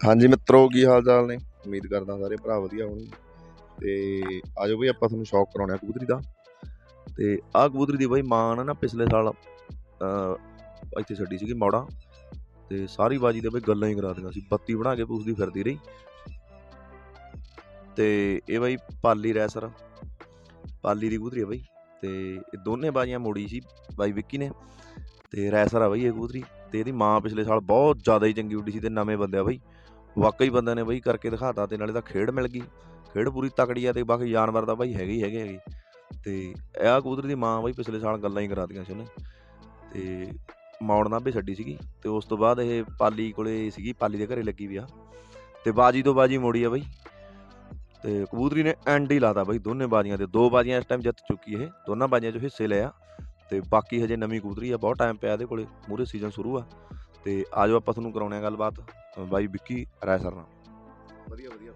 ਹਾਂਜੀ ਮਿੱਤਰੋ, ਕੀ ਹਾਲ ਚਾਲ ਨੇ? ਉਮੀਦ ਕਰਦਾ ਸਾਰੇ ਭਰਾ ਵਧੀਆ ਹੋਣਗੇ। ਤੇ ਆਜੋ ਬਈ, ਆਪਾਂ ਤੁਹਾਨੂੰ ਸ਼ੌਕ ਕਰਾਉਣਾ ਕਬੂਤਰੀ ਦਾ। ਤੇ ਆਹ ਕਬੂਤਰੀ ਦੀ ਬਈ ਮਾਂ ਨੇ ਨਾ ਪਿਛਲੇ ਸਾਲ ਇੱਥੇ ਛੱਡੀ ਸੀਗੀ ਮੌੜਾ। ਤੇ ਸਾਰੀ ਬਾਜੀ ਦੇ ਬਈ ਗੱਲਾਂ ਹੀ ਕਰਾ ਦਿੰਦਾ ਸੀ। ਬੱਤੀ ਬਣਾ ਕੇ ਪੂਸਦੀ ਫਿਰਦੀ ਰਹੀ। ਤੇ ਇਹ ਬਈ ਪਾਲੀ ਰੈਸਰ, ਪਾਲੀ ਦੀ ਕਬੂਤਰੀ ਆ ਬਈ। ਤੇ ਇਹ ਦੋਨੇ ਬਾਜੀਆਂ ਮੋੜੀ ਸੀ ਬਾਈ ਵਿੱਕੀ ਨੇ। ਤੇ ਰੈਸਰ ਆ ਬਈ ਇਹ ਕਬੂਤਰੀ। ਤੇ ਇਹਦੀ ਮਾਂ ਪਿਛਲੇ ਸਾਲ ਬਹੁਤ ਜ਼ਿਆਦਾ ਹੀ ਚੰਗੀ ਉੱਡੀ ਸੀ ਤੇ ਨਵੇਂ ਬੰਦੇ ਆ ਬਈ। ਵਾਕਈ ਬੰਦੇ ਨੇ ਬਈ ਕਰਕੇ ਦਿਖਾਤਾ ਤੇ ਨਾਲੇ ਤਾਂ ਖੇਡ ਮਿਲ ਗਈ। ਖੇਡ ਪੂਰੀ ਤਕੜੀ ਆ ਤੇ ਬਾਕੀ ਜਾਨਵਰ ਦਾ ਬਾਈ ਹੈਗੇ ਹੀ ਹੈਗੇ ਹੈਗੇ। ਤੇ ਇਹ ਕਬੂਤਰ ਦੀ ਮਾਂ ਬਈ ਪਿਛਲੇ ਸਾਲ ਗੱਲਾਂ ਹੀ ਕਰਾਤੀਆਂ ਸੀ ਉਹਨੇ। ਤੇ ਮੌੜਨਾ ਵੀ ਛੱਡੀ ਸੀਗੀ ਤੇ ਉਸ ਤੋਂ ਬਾਅਦ ਇਹ ਪਾਲੀ ਕੋਲੇ ਸੀਗੀ, ਪਾਲੀ ਦੇ ਘਰੇ ਲੱਗੀ ਵੀ ਆ। ਤੇ ਬਾਜੀ ਤੋਂ ਬਾਜੀ ਮੋੜੀ ਆ ਬਈ। ਤੇ ਕਬੂਤਰੀ ਨੇ ਐਂਡ ਹੀ ਲਾਤਾ ਬਾਈ ਦੋਨੇ ਬਾਜੀਆਂ ਤੇ। ਦੋ ਬਾਜੀਆਂ ਇਸ ਟਾਈਮ ਜਿੱਤ ਚੁੱਕੀ ਇਹ। ਦੋਨਾਂ ਬਾਜੀਆਂ 'ਚੋਂ ਹਿੱਸੇ ਲਿਆ। ਤੇ ਬਾਕੀ ਹਜੇ ਨਵੀਂ ਕਬੂਤਰੀ ਆ, ਬਹੁਤ ਟਾਈਮ ਪਿਆ ਇਹਦੇ ਕੋਲੇ। ਮੂਰੇ ਸੀਜ਼ਨ ਸ਼ੁਰੂ ਆ। ਤੇ ਆਜੋ ਆਪਾਂ ਤੁਹਾਨੂੰ ਕਰਾਉਣੇ ਆ ਗੱਲਬਾਤ। ਅ, ਬਾਈ ਵਿੱਕੀ ਰਾਇਸਰ ਨਾਲ ਵਧੀਆ ਵਧੀਆ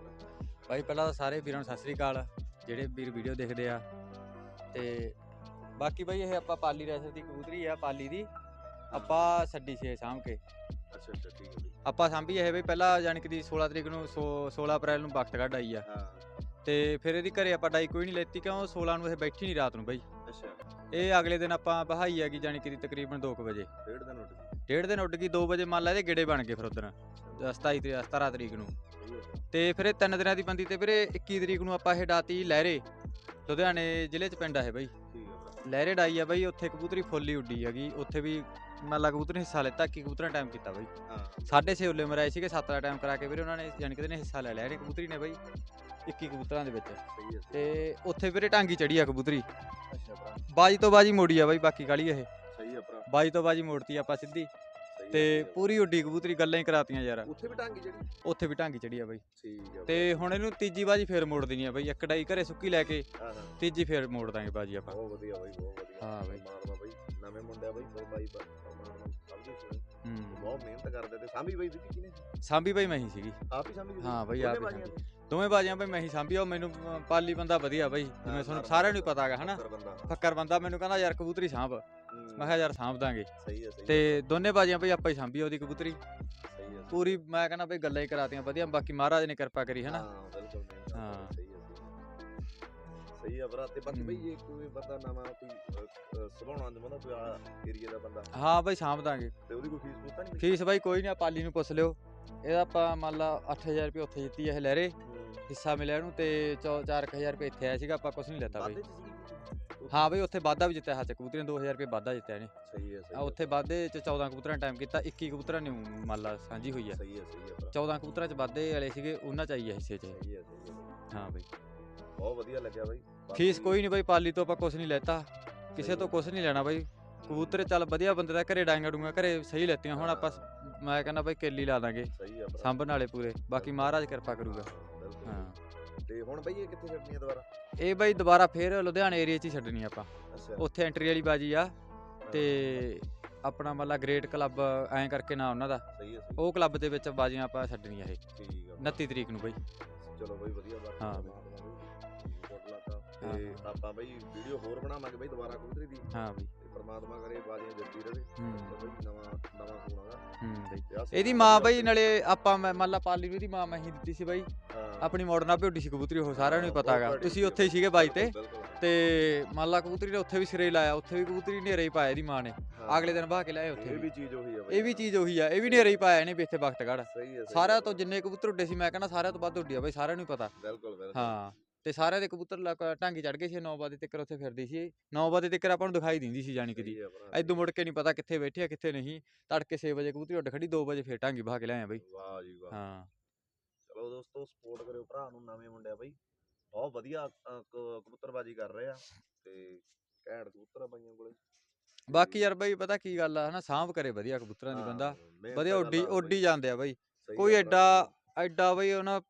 ਭਾਈ ਪਹਿਲਾਂ ਤਾਂ ਸਾਰੇ ਵੀਰਾਂ ਨੂੰ ਸਤਿ ਸ੍ਰੀ ਅਕਾਲ ਜਿਹੜੇ ਵੀਰ ਵੀਡੀਓ ਦੇਖਦੇ ਆ। ਤੇ ਬਾਕੀ ਭਾਈ ਇਹ ਆਪਾਂ ਪਾਲੀ ਰੈਸਰ ਦੀ ਕਬੂਤਰੀ ਆ ਪਾਲੀ ਦੀ। ਆਪਾਂ ਛੱਡੀ ਸੀ ਇਹ ਸਾਂਭ ਕੇ। ਅੱਛਾ ਅੱਛਾ ਠੀਕ ਹੈ ਬਈ। ਆਪਾਂ ਸਾਂਭੀ ਇਹ ਬਈ ਪਹਿਲਾਂ ਜਾਣੀ ਕਿ ਦੀ 16 ਤਰੀਕ ਨੂੰ ਸੋ- 16 ਅਪ੍ਰੈਲ ਨੂੰ ਬਖਤ ਕੱਢ ਆਈ ਆ। ਹਾਂ। ਤੇ ਫਿਰ ਇਹਦੀ ਘਰੇ ਆਪਾਂ ਡਾਈ ਕੋਈ ਨਹੀਂ ਲੈਤੀ ਕਿਉਂ? 16 ਨੂੰ ਇਹ ਬੈਠੀ ਨਹੀਂ ਰਾਤ ਨੂੰ ਬਈ। ਅੱਛਾ। ਇਹ ਅਗਲੇ ਦਿਨ ਆਪਾਂ ਬਹਾਈ ਆ ਗਈ ਜਾਣੀ ਕਿ ਤਕਰੀਬਨ 2 ਵਜੇ। ਡੇਢ ਦਿਨ ਉੱਡ ਗਈ ਡੇਢ ਦਿਨ ਉੱਡ ਗਈ 2 ਵਜੇ ਮੰਨ ਲਾ ਇਹਦੇ ਗੇੜੇ ਬਣ ਗਏ ਫਿਰ ਉਦੋਂ 27 ਤਰੀਕ 17 ਤਰੀਕ ਨੂੰ। ਤੇ ਫਿਰ ਇਹ ਤਿੰਨ ਦਿਨਾਂ ਦੀ ਬੰਦੀ ਤੇ ਵੀਰੇ 21 ਤਰੀਕ ਨੂੰ ਆਪਾਂ ਇਹ ਡਾਤੀ ਲਹਿਰੇ। ਲੁਧਿਆਣੇ ਜ਼ਿਲ੍ਹੇ ਚ ਪਿੰਡ ਆ ਬਈ। ਹੈ ਭਰਾ। ਲਹਿਰੇ ਡਾਈ ਆ ਬਈ ਉੱਥੇ ਕਬੂਤਰੀ ਫੁੱਲੀ ਉੱਡੀ ਹੈਗੀ। ਉੱਥੇ ਵੀ ਮੰਨ ਲਾ ਕਬੂਤਰ ਨੇ ਹਿੱਸਾ ਲਿੱਤਾ ਕੀ ਕਬੂਤਰਾਂ ਟਾਈਮ ਕੀਤਾ ਬਈ। ਹਾਂ। ਸਾਢੇ ਛੇ ਉੱਲੇ ਮਰਾਏ ਸੀਗੇ 7 ਦਾ ਟਾਈਮ ਕਰਾ ਕੇ ਵੀਰੇ ਉਹਨਾਂ ਨੇ ਯਾਨੀ ਕਿ ਇਹਦੇ ਨੇ ਹਿੱਸਾ ਲੈ ਲਿਆ ਇਹਨੇ ਕਬੂਤਰੀ ਨੇ ਬਈ 21 ਕਬੂਤਰਾਂ ਦੇ ਵਿੱਚ। ਸਹੀ ਹੈ ਤੇ ਉੱਥੇ ਵੀਰੇ ਟਾਂਗੀ ਚੜੀ ਆ ਕਬੂਤਰੀ। ਅੱਛਾ ਭਰਾ। ਬਾਜੀ ਤੋਂ ਬਾਜੀ ਮੋੜੀ ਆ ਬਈ ਬਾਕੀ ਕਾਲੀ ਇਹ। ਸਹੀ ਹੈ ਭਰਾ। ਬਾਜੀ ਤੋਂ ਬਾਜੀ ਮੋੜਤੀ ਆਪਾਂ ਸਿੱਧੀ। ਸਹੀ ਹੈ, ਤੇ ਸਹੀ ਹੈ। ਪੂਰੀ ਉੱਡੀ ਕਬੂਤਰੀ ਗੱਲਾਂ ਹੀ ਕਰਾਤੀਆਂ ਯਾਰ। ਉੱਥੇ ਵੀ ਟਾਂਗੀ ਜਿਹੜੀ ਉੱਥੇ ਵੀ ਟਾਂਗੀ ਚੜੀ ਆ ਬਈ। ਠੀਕ ਹੈ ਤੇ ਹੁਣ ਇਹਨੂੰ ਤੀਜੀ ਬਾਜੀ ਫੇਰ ਮੋੜ ਦੇਣੀ ਆ ਬਈ ਇੱਕ ਡਾਈ ਘਰੇ ਸੁੱਕੀ ਲੈ ਕੇ ਹਾਂ ਹਾਂ। ਤੀਜੀ ਫੇਰ ਮੋੜ ਦਾਂਗੇ ਬਾਜੀ ਆਪਾਂ। ਬਹੁਤ ਵਧੀਆ ਬਾਈ ਬਹੁਤ ਵਧੀਆ। ਹਾਂ ਬਾਈ। ਮਾਰਦਾ ਬਾਈ ਨਵੇਂ ਮੁੰਡੇ ਆ ਬਾਈ ਬਹੁਤ ਬਾਈ ਮਾਰਦਾ ਸੁਣੀ ਹੂੰ। ਬਹੁਤ ਮਿਹਨਤ ਕਰਦੇ ਤੇ ਸਾਂਭੀ ਬਾਈ ਵੀ ਕਿਨੇ ਸਾਂਭੀ ਬਈ ਮੈਂ ਹੀ ਸੀਗੀ। ਆਪ ਹੀ ਸਾਂਭੀ ਹਾਂ ਬਾਈ, ਆਪ ਹੀ। ਦੋਵੇਂ ਬਾਜੀਆਂ ਬਈ? ਮੈਂ ਹੀ ਸਾਂਭੀ। ਉਹ ਮੈਨੂੰ ਪਾਲੀ ਬੰਦਾ ਵਧੀਆ ਬਈ। ਜਿਵੇਂ ਤੁਹਾਨੂੰ ਸਾਰਿਆਂ ਨੂੰ ਪਤਾ ਹੈਗਾ ਹਨਾ? ਫੱਕਰ ਬੰਦਾ। ਮੈਨੂੰ ਕਹਿੰਦਾ ਯਾਰ ਕਬੂਤਰੀ ਸਾਂਭ। ਮੈਂ ਕਿਹਾ ਯਾਰ ਸਾਂਭ ਦਾਂਗੇ। ਸਹੀ ਹੈ ਸਹੀ ਤੇ ਦੋਨੇ ਬਾਜੀਆਂ ਬਈ ਆਪਾਂ ਹੀ ਸਾਂਭੀ ਉਹਦੀ ਕਬੂਤਰੀ। ਹੈ, ਸਹੀ ਹੈ। ਪੂਰੀ ਮੈਂ ਕਹਿੰਦਾ ਬਈ ਗੱਲਾਂ ਹੀ ਕਰਾਤੀਆਂ ਵਧੀਆ। ਬਾਕੀ ਮਹਾਰਾਜ ਨੇ ਕਿਰਪਾ ਕਰੀ ਹਨਾ? ਹਾਂ ਬਿਲਕੁਲ ਸਹੀ ਹੈ ਸਹੀ ਹੈ। ਸਹੀ ਹੈ ਭਰਾ। ਤੇ ਬਾਕੀ ਬਈ ਹੂੰ। ਜੇ ਕੋਈ ਬੰਦਾ ਨਵਾਂ ਕੋਈ ਸੁਭਾਉਣਾ ਚਾਹੁੰਦਾ ਕੋਈ ਆ ਏਰੀਆ ਦਾ ਬੰਦਾ। ਹਾਂ ਬਈ ਸਾਂਭ ਦਾਂਗੇ। ਤੇ ਉਹਦੀ ਕੋਈ ਫੀਸ ਤਾਂ ਨਹੀਂ ਫੀਸ ਬਾਈ ਕੋਈ ਨਹੀਂ ਪਾਲੀ ਨੂੰ ਪੁੱਛ ਲਿਓ। ਇਹਦਾ ਆਪਾਂ ਮੰਨ ਲਾ 8000 ਰੁਪਏ ਉੱਥੇ ਜਿੱਤੀ ਇਹ ਲਹਿਰੇ। ਹਿੱਸਾ ਮਿਲਿਆ ਇਹਨੂੰ ਤੇ 4000 ਰੁਪਏ ਇੱਥੇ ਆਇਆ ਸੀਗਾ ਆਪਾਂ ਕੁਝ ਨਹੀਂ ਲੈਤਾ ਬਈ? ਹਾਂ ਬਈ ਉੱਥੇ ਵਾਧਾ ਵੀ ਜਿੱਤਿਆ ਹੱਥ ਕਬੂਤਰੀ ਨੇ 2000 ਰੁਪਏ ਵਾਧਾ ਜਿੱਤਿਆ ਇਹਨੇ। ਸਹੀ ਹੈ ਸਹੀ ਆ ਹੈ, ਉੱਥੇ ਵਾਧੇ ਚ 14 ਕਬੂਤਰਾਂ ਟਾਈਮ ਕੀਤਾ 21 ਕਬੂਤਰਾਂ ਨੇ ਮੰਨ ਲਾ ਸਾਂਝੀ ਹੋਈ ਸਹੀ ਹੈ ਸਹੀ ਹੈ ਭਰਾ। 14 ਕਬੂਤਰਾਂ ਚ ਵਾਧੇ ਵਾਲੇ ਸੀਗੇ ਉਹਨਾਂ ਚ ਆਈ ਆ ਹਿੱਸੇ ਚ। ਸਹੀ ਹੈ ਸਹੀ ਹੈ। ਹਾਂ ਬਈ। ਬਹੁਤ ਵਧੀਆ ਲੱਗਿਆ ਬਾਈ। ਫੀਸ ਕੋਈ ਨਹੀਂ ਬਈ ਪਾਲੀ ਤੋਂ ਆਪਾਂ ਕੁਝ ਨਹੀਂ ਲੈਤਾ। ਕਿਸੇ ਤੋਂ। ਕੁਝ ਨਹੀਂ ਲੈਣਾ ਬਈ। ਕਬੂਤਰ ਚੱਲ ਵਧੀਆ ਬੰਦੇ ਦਾ ਘਰੇ ਡਾਂਗਾ ਡੂੰਗਾ ਘਰੇ ਸਹੀ ਲੈਤੀਆਂ ਹੁਣ ਆਪਾਂ ਮੈਂ ਕਹਿੰਦਾ ਬਈ ਕੇਲੀ ਲਾ ਦਾਂਗੇ। ਸਹੀ ਹੈ ਭਰਾ। ਸਾਂਭਣ ਵਾਲੇ ਪੂਰੇ ਬਾਕੀ ਮਹਾਰਾਜ ਕਿਰਪਾ ਕਰੂਗਾ। ਹਾਂ, ਬਿਲਕੁਲ। ਹਾਂ। ਤੇ ਹੁਣ ਬਈ ਇਹ ਕਿੱਥੇ ਛੱਡਣੀ ਹੈ ਦੁਬਾਰਾ? ਇਹ ਬਈ ਦੁਬਾਰਾ ਫੇਰ ਲੁਧਿਆਣੇ ਏਰੀਆ 'ਚ ਹੀ ਛੱਡਣੀ ਆਪਾਂ। ਅੱਛਾ। ਉੱਥੇ ਐਂਟਰੀ ਵਾਲੀ ਬਾਜੀ ਆ ਤੇ ਆਪਣਾ ਮਤਲਬ ਗ੍ਰੇਟ ਕਲੱਬ ਐਂ ਕਰਕੇ ਨਾ ਉਹਨਾਂ ਦਾ। ਸਹੀ ਹੈ ਸਹੀ ਉਹ ਕਲੱਬ ਦੇ ਵਿੱਚ ਬਾਜੀਆਂ ਆਪਾਂ ਛੱਡਣੀਆਂ ਇਹ। ਠੀਕ ਹੈ 29 ਤਰੀਕ ਨੂੰ ਬਈ। ਚਲੋ ਬਈ ਵਧੀਆ ਬਾਤ। ਹਾਂ, ਤੇ ਆਪਾਂ ਬਈ ਵੀਡੀਓ ਹੋਰ ਬਣਾਵਾਂਗੇ ਬਈ ਦੁਬਾਰਾ ਕਬੂਤਰੀ ਦੀ। ਹਾਂ ਬਈ। ਪ੍ਰਮਾਤਮਾ ਕਰੇ ਬਾਜ਼ੀਆਂ ਜਿੱਤੀ ਰਵੇ। ਤੇ ਬਈ ਨਵਾਂ ਨਵਾਂ ਫੋਨ ਆਗਾ ਹੂੰ। ਬਈ ਤੇ ਆਹ ਇਹਦੀ ਮਾਂ ਬਈ ਨਾਲੇ ਆਪਾਂ ਮੰਨ ਲਾ ਪਾਲੀ ਨੂੰ ਇਹਦੀ ਮਾਂ ਮੈਂ ਹੀ ਦਿੱਤੀ ਸੀ ਬਾਈ। ਆਪਣੀ ਮੋੜਨਾ ਭੇਡੀ ਸੀ ਕਬੂਤਰੀ ਉਹ ਸਾਰਿਆਂ ਨੂੰ ਹੀ ਹਾਂ, ਪਤਾ ਹੈਗਾ। ਬਹੁਤ ਤੁਸੀਂ ਉੱਥੇ ਹੀ ਸੀਗੇ ਬਾਈ ਤੇ। ਤੇ ਮੰਨ ਲਾ ਕਬੂਤਰੀ ਨੇ ਉੱਥੇ ਵੀ ਸਿਰੇ ਲਾਇਆ ਉੱਥੇ ਵੀ ਕਬੂਤਰੀ ਨੇਰੇ ਹੀ ਪਾਇਆ ਇਹਦੀ ਮਾਂ ਨੇ। ਅਗਲੇ ਦਿਨ ਬਾਹ ਕੇ ਲਾਏ ਉੱਥੇ ਇਹ ਵੀ। ਵੀ ਚੀਜ਼ ਉਹੀ ਆ ਬਈ। ਇਹ ਵੀ ਚੀਜ਼ ਉਹੀ ਆ ਇਹ ਵੀ ਨੇਰੇ ਹੀ ਪਾਇਆ ਇਹਨੇ ਵੀ ਇੱਥੇ ਸਹੀ ਸਾਰਿਆਂ ਤੋਂ ਜਿੰਨੇ ਕਬੂਤਰ ਉੱਡੇ ਸੀ ਮੈਂ ਕਹਿੰਦਾ ਸਾਰਿਆਂ ਤੋਂ ਵੱਧ ਉੱਡੀ ਆ ਬਾਈ ਸਾਰਿਆਂ ਨੂੰ ਹੀ ਪਤਾ। ਬਿਲਕੁਲ ਬਿਲਕੁਲ। ਹਾਂ। ਤੇ ਸਾਰਿਆਂ ਦੇ ਕਬੂਤਰ ਲਾ ਢਾਂਗੀ ਚੜ ਗਏ ਸੀ 9 ਵਜੇ ਤੱਕ ਉੱਥੇ ਫਿਰਦੀ ਸੀ। 9 ਵਜੇ ਤੱਕ ਆਪਾਂ ਨੂੰ ਦਿਖਾਈ ਦਿੰਦੀ ਸੀ ਜਾਣੀ ਕਿ ਦੀ। ਐਦੋਂ ਮੁੜ ਕੇ ਨਹੀਂ ਪਤਾ ਕਿੱਥੇ ਬੈਠੀ ਆ ਕਿੱਥੇ ਨਹੀਂ। ਤੜਕੇ 6 ਵਜੇ ਕਬੂਤਰੀ ਉੱਡ ਖੜੀ 2 ਵਜੇ ਫੇਰ ਢਾਂਗੀ ਬਹਾ ਕੇ ਲਿਆਇਆ ਬਾਈ। ਵਾਹ ਜੀ ਵਾਹ। ਹਾਂ। ਚਲੋ ਦੋਸਤੋ ਸਪੋਰਟ ਕਰਿਓ ਭਰਾ ਨੂੰ ਨਵੇਂ ਮੁੰਡੇ ਆ ਬਈ। ਬਹੁਤ ਵਧੀਆ ਅ, ਕ- ਕਬੂਤਰਬਾਜੀ ਕਰ ਰਹੇ ਆ ਤੇ ਘੈਂਟ ਕਬੂਤਰ ਆ ਬਾਈਆਂ ਕੋਲੇ। ਬਾਕੀ ਯਾਰ ਬਾਈ ਪਤਾ ਕੀ ਗੱਲ ਆ ਹਨਾ ਸਾਂਭ ਕਰੇ ਵਧੀਆ ਕਬੂਤਰਾਂ ਦੀ ਬੰਦਾ। ਹਾਂ, ਮਿਹਨਤ ਵਧੀਆ ਦਾ ਉੱਡੀ ਬਈ, ਉੱਡੀ ਜਾਂਦੇ ਆ ਬਾਈ। ਸਹੀ ਕੋਈ ਆ ਭਰਾ, ਐਡਾ ਐਡਾ ਬਈ ਉਹਨਾਂ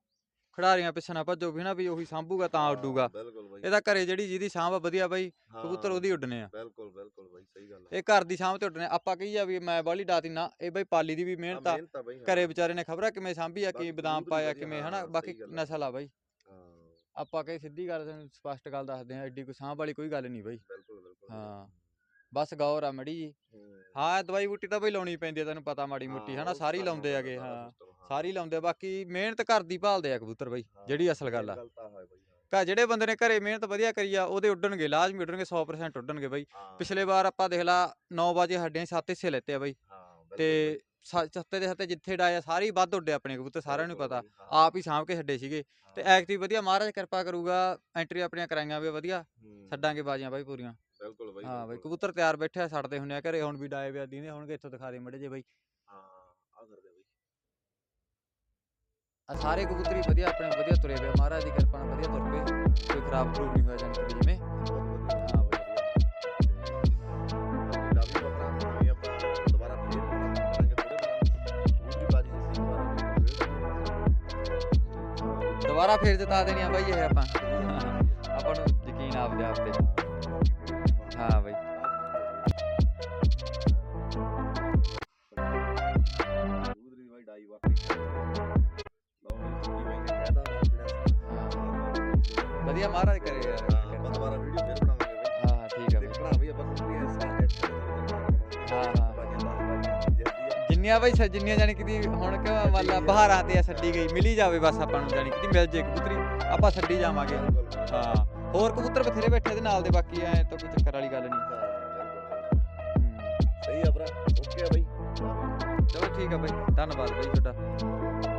ਖਿਡਾਰੀਆਂ ਪਿੱਛੇ ਨਾ ਭੱਜੋ ਵੀ ਨਾ ਵੀ ਉਹੀ ਸਾਂਭੂਗਾ ਤਾਂ ਹਾਂ, ਉੱਡੂਗਾ। ਬਿਲਕੁਲ ਬਾਈ। ਇਹਦਾ ਘਰੇ ਜਿਹੜੀ ਜਿਹਦੀ ਸਾਂਭ ਆ ਵਧੀਆ ਬਾਈ ਕਬੂਤਰ ਹਾਂ, ਉਹਦੀ ਉੱਡਨੇ ਆ। ਬਿਲਕੁਲ ਬਿਲਕੁਲ ਬਾਈ ਸਹੀ ਗੱਲ ਆ। ਇਹ ਘਰ ਦੀ ਸਾਂਭ ਤੇ ਉੱਡਨੇ ਆਪਾਂ ਕਹੀ ਆ ਵੀ ਮੈਂ ਬਾਲੀ ਡਾਤੀ ਨਾ ਇਹ ਬਈ ਪਾਲੀ ਦੀ ਵੀ ਹਾਂ, ਮਿਹਨਤ ਆ। ਮਿਹਨਤ ਆ ਬਾਈ ਹਾਂ, ਘਰੇ ਵਿਚਾਰੇ ਨੇ ਖਬਰਾਂ ਕਿਵੇਂ ਸਾਂਭੀ ਆ ਬਾਕੀ ਕੀ ਬਦਾਮ ਪਾਇਆ ਵਧੀਆ, ਕਿਵੇਂ ਹਾਂ, ਹਨਾ ਸਹੀ ਬਾਕੀ ਗੱਲ ਆ। ਨਸਲ ਆ ਬਾਈ। ਹਾਂ। ਆਪਾਂ ਕਹੇ ਸਿੱਧੀ ਗੱਲ ਤੁਹਾਨੂੰ ਸਪਸ਼ਟ ਗੱਲ ਦੱਸਦੇ ਆ ਐਡੀ ਕੋਈ ਸਾਂਭ ਵਾਲੀ ਕੋਈ ਗੱਲ ਨਹੀਂ ਬਾਈ। ਬਿਲਕੁਲ ਬਿਲਕੁਲ ਹਾਂ। ਬਸ ਗੌਰ ਆ ਮੜੀ ਜੀ। ਹਾਂ। ਦਵਾਈ ਬੂਟੀ ਤਾਂ ਬਈ ਲਾਉਣੀ ਪੈਂਦੀ ਆ ਤੈਨੂੰ ਪਤਾ ਮਾੜੀ ਮੁੱਟੀ ਹਨਾ ਸਾਰੀ ਲਾਉਂਦੇ ਆਗੇ ਹਾਂ। ਸਾਰੀ ਲਾਉਂਦੇ ਬਾਕੀ ਮਿਹਨਤ ਕਰਦੀ ਭਾਲਦੇ ਆ ਕਬੂਤਰ ਬਈ ਜਿਹੜੀ ਅਸਲ ਗੱਲ ਆ। ਕਾ ਜਿਹੜੇ ਬੰਦੇ ਨੇ ਘਰੇ ਮਿਹਨਤ ਵਧੀਆ ਕਰੀ ਆ ਉਹਦੇ ਉੱਡਣਗੇ ਲਾਜ਼ਮੀ ਉੱਡਣਗੇ 100% ਉੱਡਣਗੇ ਬਈ। ਪਿਛਲੇ ਵਾਰ ਆਪਾਂ ਦੇਖ ਲਾ 9 ਵਜੇ ਹੱਡਿਆਂ 7 ਹਿੱਸੇ ਲੈਤੇ ਆ ਬਈ। ਤੇ ਸੱਤੇ ਦੇ ਹੱਤੇ ਜਿੱਥੇ ਡਾਇਆ ਸਾਰੇ ਵੱਧ ਉੱਡੇ ਆਪਣੇ ਕਬੂਤਰ ਸਾਰਿਆਂ ਨੂੰ ਪਤਾ। ਆਪ ਹੀ ਸਾਂਭ ਕੇ ਛੱਡੇ ਸੀਗੇ। ਤੇ ਐਕਟਿਵ ਵਧੀਆ ਮਹਾਰਾਜ ਕਿਰਪਾ ਕਰੂਗਾ ਐਂਟਰੀ ਆਪਣੀਆਂ ਕਰਾਈਆਂ ਵੀ ਵਧੀਆ ਛੱਡਾਂਗੇ ਬਾਜੀਆਂ ਬਾਈ ਪੂਰੀਆਂ। ਬਿਲਕੁਲ ਬਾਈ ਹਾਂ ਬਈ ਕਬੂਤਰ ਤਿਆਰ ਬੈਠੇ ਆ ਛੱਡਦੇ ਹੁੰਨੇ ਆ ਘਰੇ ਹੁਣ ਵੀ ਡਾਏ ਵਿਆ ਦੀਨੇ ਹੋਣਗੇ ਇੱਥੋਂ ਦਿਖਾ ਦੇ ਮੜੇ ਜੇ ਬਈ ਹਾਂ ਆ ਕਰਦੇ ਬਾਈ ਆ ਸਾਰੇ ਕਬੂਤਰ ਵਧੀਆ ਆਪਣੇ ਵਧੀਆ ਤੁਰੇ ਪਏ ਮਹਾਰਾਜ ਦੀ ਕਿਰਪਾ ਨਾਲ ਵਧੀਆ ਤੁਰ ਪਏ ਕੋਈ ਖਰਾਬ ਖਰੂਬ ਨਹੀਂ ਹੋਇਆ ਜਾਣੀ ਜਿਵੇਂ ਬਈ ਦੁਬਾਰਾ ਫੇਰ ਜਿਤਾ ਦੇਣੀ ਆ ਬਾਈ ਇਹ ਆਪਾਂ ਆਪਾਂ ਨੂੰ ਯਕੀਨ ਆਪਦੇ ਆਪ ਤੇ ਜਿੰਨੀਆਂ ਬਾਈ ਸ- ਜਿੰਨੀਆਂ ਜਾਨੀ ਕਿ ਦੀ ਹੁਣ ਕਿ ਮੰਨ ਲਾ ਬਹਾਰਾਂ ਤੇ ਆ ਛੱਡੀ ਗਈ ਮਿਲੀ ਜਾਵੇ ਬਸ ਆਪਾਂ ਨੂੰ ਜਾਨੀ ਕਿ ਦੀ ਮਿਲ ਜੇ ਕਬੂਤਰੀ ਆਪਾਂ ਛੱਡੀ ਜਾਵਾਂਗੇ। ਹਾਂ ਹੋਰ ਕਬੂਤਰ ਬਥੇਰੇ ਬੈਠੇ ਇਹਦੇ ਨਾਲ ਦੇ ਬਾਕੀ ਐ ਤਾਂ ਕੋਈ ਚੱਕਰ ਵਾਲੀ ਗੱਲ ਨਹੀਂ। ਸਹੀ ਆ ਭਰਾ ਓਕੇ ਆ ਬਾਈ। ਚਲੋ ਠੀਕ ਆ ਬਾਈ ਧੰਨਵਾਦ ਬਾਈ ਤੁਹਾਡਾ।